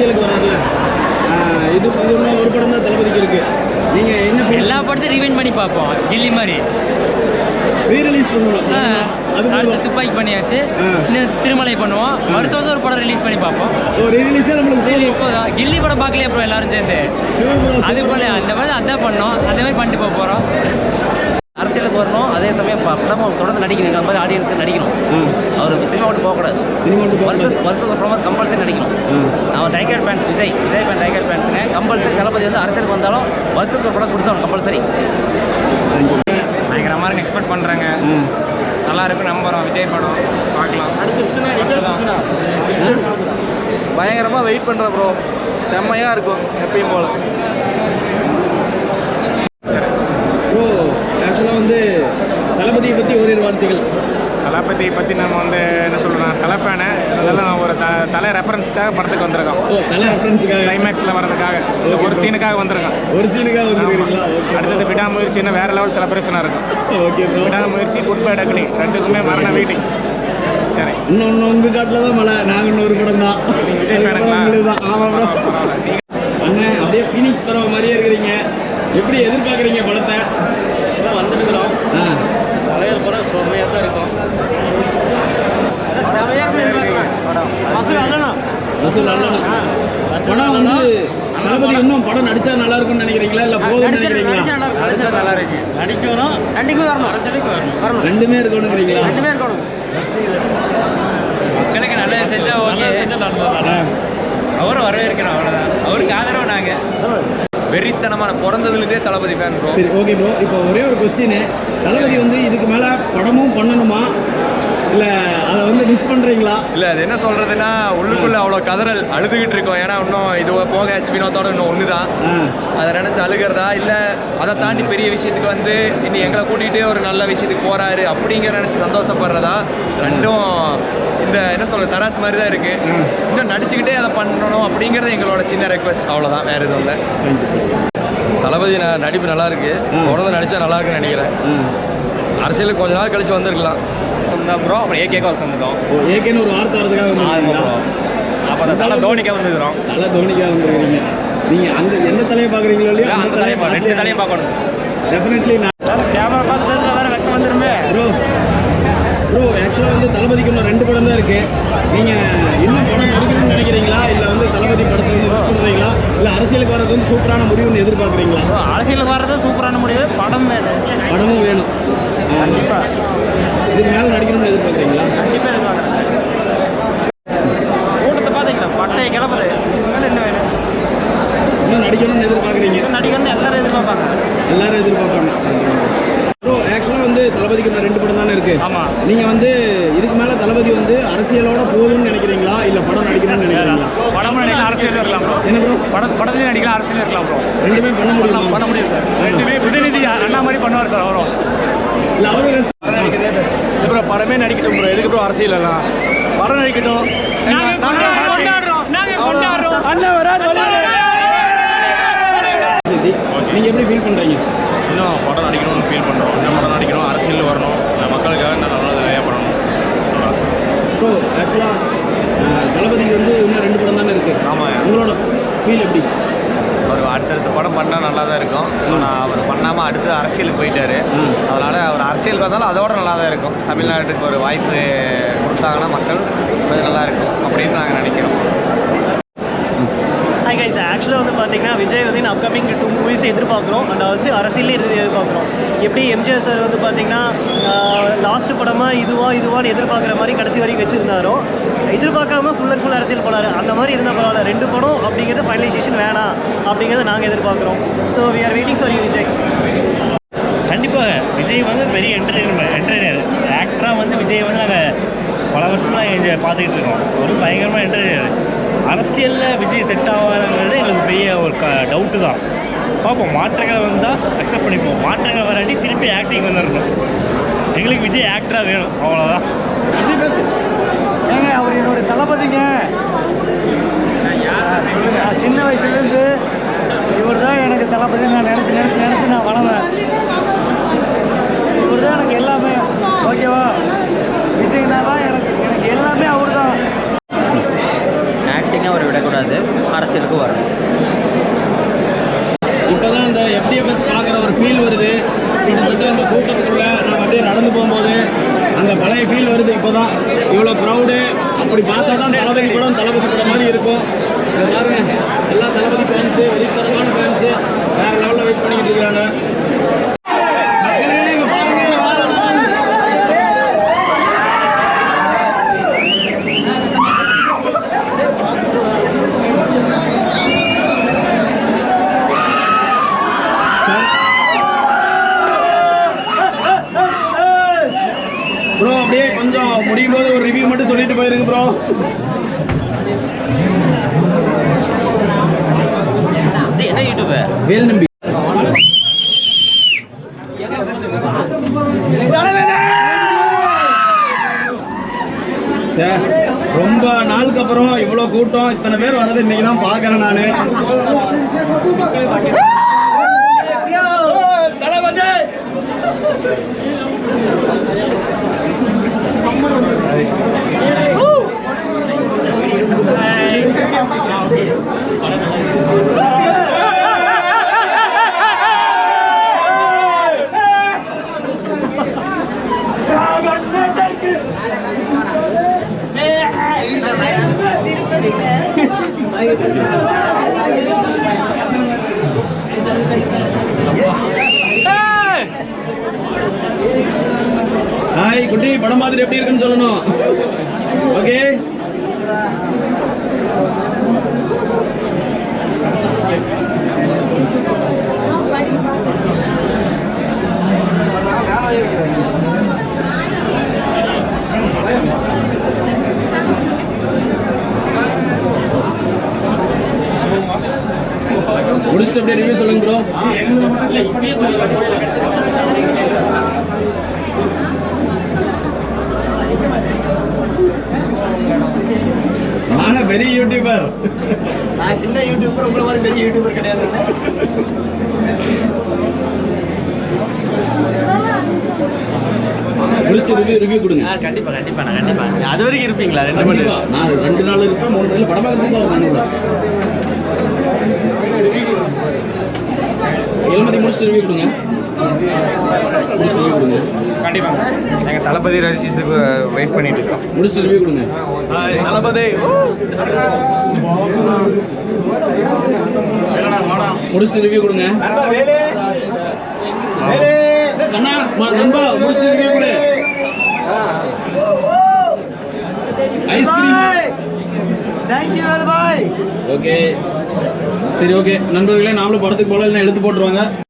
அரசியலுக்கு வராருல. இது இது ஒரு படம் தான் தளபதிக்கு இருக்கு. நீங்க என்ன எல்லா படத்தையும் ரிவைன் பண்ணி பார்ப்போம். கில்லி மாதிரி. ரீ ரிலீஸ் பண்ணணும் ஆ, அது அடுத்து துப்பாக்கி பண்ணியாச்சு. இன்னும் திருமலை பண்ணுவோம். வருஷம் வருஷம் ஒரு படம் ரிலீஸ் பண்ணி பார்ப்போம். ஓ ரீ ரிலீஸே நம்மளுக்கு போதும். கில்லி படம் பார்க்கலையே அப்புறம் எல்லாரும் சேர்ந்து. அது போல அந்த மாதிரி அதான் பண்ணோம். அதே மாதிரி பண்ணிட்டு போக போகிறோம் அரசியலுக்கு வரணும் அதே சமயம் ப- படமும் தொடர்ந்து நடிக்கணும் இந்த மாதிரி ஆடியன்ஸ்க்கு நடிக்கணும். அவர் சினிமா விட்டு போகக்கூடாது. சினிமா விட்டு. வருஷம் வருஷத்துக்கு படம் கம்பல்சரி நடிக்கணும். அவன் tiger fans Vijay Vijay fan tiger ஃபேன்ஸுங்க compulsory தளபதி வந்து அரசியலுக்கு வந்தாலும் வருஷத்துக்கு ஒரு படம் கொடுத்தோம் கம்பல்சரி பயங்கரமாக இருக்கு எக்ஸ்பெக்ட் பண்ணுறாங்க நல்லா இருக்கும் நம்புறோம் விஜய் படம். பார்க்கலாம். பயங்கரமாக வெயிட் பண்ணுறேன் ப்ரோ செம்மையாக இருக்கும் எப்பயும் போல் ப்ரோ ஆக்சுவலாக வந்து தளபதியை பற்றி ஓரிரு வார்த்தைகள் தளபதி பற்றி நம்ம வந்து என்ன சொல்கிறோம் தலை ஃபேனு அதெல்லாம் ஒரு த தலை ரெஃபரன்ஸ்க்காக படத்துக்கு வந்திருக்கோம். ஓ தலை ரெஃபரன்ஸுக்காக கிளைமேக்ஸில் வர்றதுக்காக. இந்த ஒரு சீனுக்காக வந்திருக்கோம். ஒரு சீனுக்காக வந்துருக்கீங்களா அடுத்தது விடாமுயற்சின்னு வேற லெவல் செலிப்ரேஷனாக இருக்கும். ஓகே விடாமுயற்சி குட் பை டக்னி ரெண்டுக்குமே மரண வெயிட்டிங் சரி. இன்னும் உங்கள் காட்டில் தான் மழை. நாங்கள் இன்னொரு படம் தான். விஜய் ஃபேனுங்களா? ஆமாம் ப்ரோ அண்ணன் அப்படியே ஃபீனிக்ஸ் பறவை மாதிரியே இருக்கிறீங்க. எப்படி எதிர்பார்க்குறீங்க படத்தை வந்துருக்கிறோம் ஆ பழைய படம் செம்மையாக தான் இருக்கும் ரசூல் அண்ணன் படம் வந்து தளபதி இன்னும் படம் நடிச்சா நல்லா இருக்கும்னு நினைக்கிறீங்களா இல்லை போதும்னு நினைக்கிறீங்களா நல்லா இருக்கு நடிக்கணும். நடிக்கும் வரணும். அரசியலுக்கு வரணும். ரெண்டுமே இருக்கணுங்கிறீங்களா ரெண்டுமே இருக்கணும் மக்களுக்கு நல்லது செஞ்சா ஓகே. அவரும் வரவேற்கிறோம் அவ்வளோதான் அவருக்கு ஆதரவு நாங்கள் வெறித்தனமான பிறந்ததுலேருந்தே தளபதி ஃபேன் ப்ரோ சரி ஓகே ப்ரோ இப்போ ஒரே ஒரு கொஸ்டின் தளபதி வந்து இதுக்கு மேலே படமும் பண்ணணுமா? இல்லை மிஸ் பண்ணுறீங்களா இல்லை அது என்ன சொல்கிறதுன்னா உள்ளுக்குள்ளே அவ்வளோ கதறல் அழுதுகிட்டு இருக்கோம். ஏன்னா இன்னும் இது போக ஹெச் வினோத்தோட இன்னும் ஒன்று தான் அதை நினச்சி அழுகிறதா? இல்லை அதை தாண்டி பெரிய விஷயத்துக்கு வந்து இனி எங்களை கூட்டிகிட்டு ஒரு நல்ல விஷயத்துக்கு போகிறாரு அப்படிங்கிற நினச்சி சந்தோஷப்படுறதா? ரெண்டும் இந்த என்ன சொல்கிறது தராசு மாதிரி தான் இருக்குது இன்னும் நடிச்சுக்கிட்டே அதை பண்ணணும் அப்படிங்கிறது எங்களோட சின்ன ரெக்வஸ்ட் அவ்வளோதான் வேறு எதுவும் இல்லை. தளபதி ந- நடிப்பு நல்லா இருக்கு. தொடர்ந்து நடிச்சா நல்லா இருக்குன்னு நினைக்கிறேன். அரசியலுக்கு கொஞ்ச நாள் கழிச்சு வந்திருக்கலாம். ப்ரோ அப்புறம் ஏகேக்காக வந்திருந்தோம் ஓ ஏகேன்னு ஒரு வார்த்தை வரதுக்காக வந்துருக்கீங்களா? அப்போ அந்த தலை தோனிக்காக வந்துருக்கிறோம் தலை தோனிக்காக வந்துருக்கீங்க நீங்கள் அந்த எந்த தலையை பார்க்குறீங்களோ இல்லையோ அந்த தலையை ரெண்டு தலையும் பார்க்கணும். டெஃபினெட்லி நான் கேமரா பார்த்து பேசுகிற வேறு வெக்கம் வந்துருமே. ப்ரோ ப்ரோ ஆக்சுவலாக வந்து தளபதிக்கு இன்னும் ரெண்டு படம் தான் இருக்குது நீங்கள் இன்னும் படம் நடிக்கணும்னு நினைக்கிறீங்களா? இல்லை வந்து தளபதி படத்தை வந்து மிஸ் பண்ணுறீங்களா இல்லை அரசியலுக்கு வர்றது வந்து சூப்பரான முடிவுன்னு எதிர்பார்க்குறீங்களா? அரசியலுக்கு வர்றது சூப்பரான முடிவு. படம் வேணும். படமும் வேணும். கண்டிப்பாக இதுக்கு மேலே நடிக்கணும்னு எதிர்பார்க்குறீங்களா? கண்டிப்பாக எதிர்பார்க்குறேன். கூட்டத்தை பார்த்தீங்களா பட்டையை கிளப்புது. என்ன வேணும்? இன்னும் நடிக்கணும்னு எதிர்பார்க்குறீங்க? நடிகர்னு எல்லாரும் எதிர்பார்ப்பாங்க. எல்லாரும் எதிர்பார்ப்பாங்க. ப்ரோ ஆக்சுவலாக வந்து தளபதிக்கு இன்னும் ரெண்டு படம் தானே இருக்குது ஆமாம் நீங்கள் வந்து இதுக்கு மேலே தளபதி வந்து அரசியலோட போகுதுன்னு நினைக்கிறீங்களா? இல்லை படம் நடிக்கணும்னு நினைக்கிறீங்களா? படம் அரசியல் ப்ரோ என்ன ப்ரோ படம் படத்துலேயும் நடிக்கலாம் அரசியல் இருக்கலாம் ப்ரோ ரெண்டுமே பண்ண முடியுமா? பண்ண முடியும் சார். ரெண்டுமே உதயநிதி அண்ணா மாதிரி பண்ணுவார் சார் அவரும். இல்லை அவரும் ப்ரோ படமே நடிக்கட்டும் ப்ரோ எதுக்கு ப்ரோ அரசியல் எல்லாம்? படம் நடிக்கட்டும். அண்ணன் வராது நீங்கள் எப்படி ஃபீல் பண்ணுறீங்க இன்னும் படம் நடிக்கணும்னு ஃபீல் பண்ணுறோம் இன்னும் படம் நடிக்கணும் அரசியல் வரணும். மக்களுக்காக இன்னும் நல்லா நிறையா பண்ணணும். ஆக்சுவலாக தளபதிக்கு வந்து இன்னும் ரெண்டு படம் தானே இருக்குது ஆமாம் உங்களோட ஃபீல் எப்படி? அவர் அடுத்தடுத்த படம் பண்ணால் நல்லா தான் இருக்கும் ஆனால் அவர் பண்ணாமல் அடுத்து அரசியலுக்கு போயிட்டாரு. அதனால் அவர் அரசியலுக்கு வந்தாலும் அதோட நல்லா தான் இருக்கும். தமிழ்நாட்டுக்கு ஒரு வாய்ப்பு கொடுத்தாங்கன்னா மக்கள் கொஞ்சம் நல்லா இருக்கும் அப்படின்னு நாங்கள் நினைக்கிறோம். ஆக்சுவலாக வந்து பார்த்தீங்கன்னா விஜய் வந்து அப்கமிங் டூ மூவிஸ் எதிர்பார்க்குறோம். அண்ட் ஆல்சோ அரசியலே இது எதிர்பார்க்குறோம். எப்படி எம்ஜிஆர் சார் வந்து பார்த்தீங்கன்னா லாஸ்ட் படமாக இதுவா இதுவான்னு எதிர்பார்க்குற மாதிரி கடைசி வரைக்கும் வச்சுருந்தாரோ எதிர்பார்க்காம ஃபுல் அண்ட் ஃபுல் அரசியல் போனார். அந்த மாதிரி இருந்தால் பரவாயில்ல. ரெண்டு படம் அப்படிங்கிறது ஃபைனலைசேஷன் வேணாம் அப்படிங்கிறத நாங்கள் எதிர்பார்க்குறோம். So we are waiting for you Vijay. கண்டிப்பாக விஜய் வந்து பெரிய என்டர்டெயின்மெண்ட் என்டர்டெய்னர் ஆக்டராக வந்து விஜய் வந்து நாங்கள் பல வருஷமாக பார்த்துக்கிட்டு இருக்கோம். ஒரு பயங்கரமாக என்டர்டெய்னர் அரசியலில் விஜய் செட் ஆகாதுங்கிறது எங்களுக்கு பெரிய ஒரு க டவுட்டு தான். பார்ப்போம் மாற்றங்கள் வந்தால் அக்செப்ட் பண்ணிப்போம். மாற்றங்கள் வராட்டி திருப்பி ஆக்டிங் வந்துடணும் எங்களுக்கு விஜய் ஆக்டராக வேணும். அவ்வளோதான் அப்படி பேசு. ஏங்க அவர் என்னோட தளபதிங்க. சின்ன வயசுலேருந்து இவர் தான் எனக்கு தளபதி நான் நினச்சி நினச்சி நினச்சி நான் வளர்ந்தேன் இவர் தான் எனக்கு எல்லாமே ஓகேவா விஜய்னா தான் எனக்கு எனக்கு எல்லாமே அவர் தான் படம் இவ்வளோ க்ரௌடு அப்படி பார்த்தா தான் தளபதி படம் தளபதி படம் மாதிரி இருக்கும். இங்க பாருங்க எல்லா தளபதி ஃபேன்ஸு வெறித்தனமான ஃபேன்ஸு வேறு லெவலில் வெயிட் பண்ணிக்கிட்டு இருக்கிறாங்க. அப்படியே கொஞ்சம் முடியும் போது ஒரு ரிவ்யூ மட்டும் சொல்லிட்டு போயிருங்க ப்ரோ என்ன யூடியூப்பு வேல் நம்பி சே ரொம்ப நாளுக்கு அப்புறம் இவ்வளோ கூட்டம் இத்தனை பேர் வர்றது இன்னைக்கு தான் பார்க்குறேன் நான். தளபதி đây Thank you. ஹாய் குட்டி படம் மாதிரி எப்படி இருக்குன்னு சொல்லணும். ஓகே முடிச்சுட்டு அப்படியே ரிவ்யூ சொல்லுங்க ப்ரோ நானே பெரிய யூடியூபர் நான் சின்ன யூடியூபர் உங்களை மாதிரி பெரிய யூடியூபர் கிடையாது. முடிச்சுட்டு ரிவ்யூ ரிவ்யூ கொடுங்க. ஆ கண்டிப்பாக கண்டிப்பாக நான் கண்டிப்பாக அது வரைக்கும் இருப்பீங்களா? ரெண்டு மணி கண்டிப்பா. நான் ரெண்டு நாள் இருப்பேன் மூணு நாள். படம் பார்க்கறதுக்கு தான் எழுமதி முடிச்சுட்டு ரிவ்யூ கொடுங்க. கண்டிப்பாக எங்கள் தளபதி ரசிசுக்கு வெயிட் பண்ணிட்டு இருக்கோம். முடிச்சுட்டு ரிவ்யூ கொடுங்க. தளபதி. முடிச்சுட்டு ரிவ்யூ கொடுங்க. கண்ணா நண்பா முடிச்சுட்டு ரிவ்யூ கொடு. Ice cream thank you bye okay சரி ஓகே நண்பர்களே நாமளும் படத்துக்கு போல இல்லைன்னா எழுத்து போட்டுருவாங்க.